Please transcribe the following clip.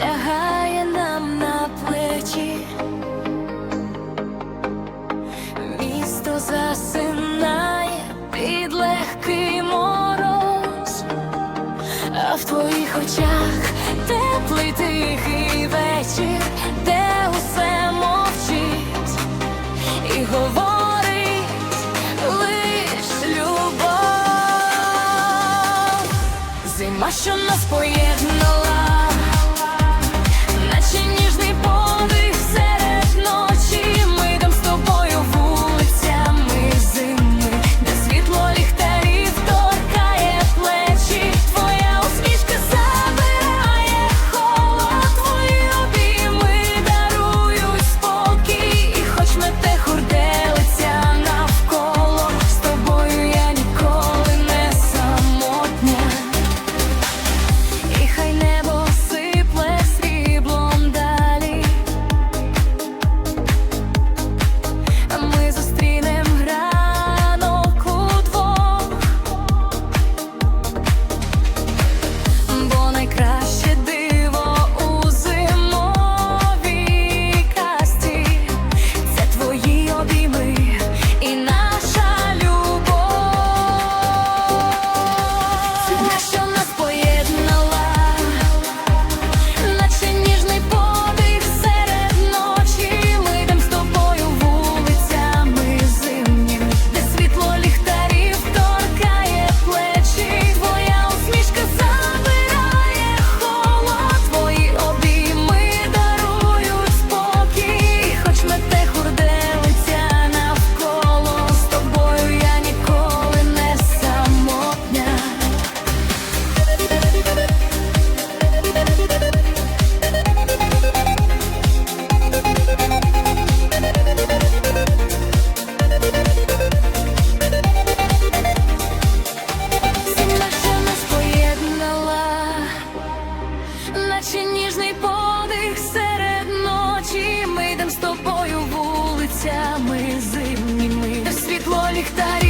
лягає нам на плечі. Місто засинає під легкий мороз, а в твоїх очах теплий тихий вечір, де усе мовчить і говорить. Зима, що нас поєднала, наче ніжний подих серед ночі, ми йдем з тобою вулицями зимніми, світло ліхтарів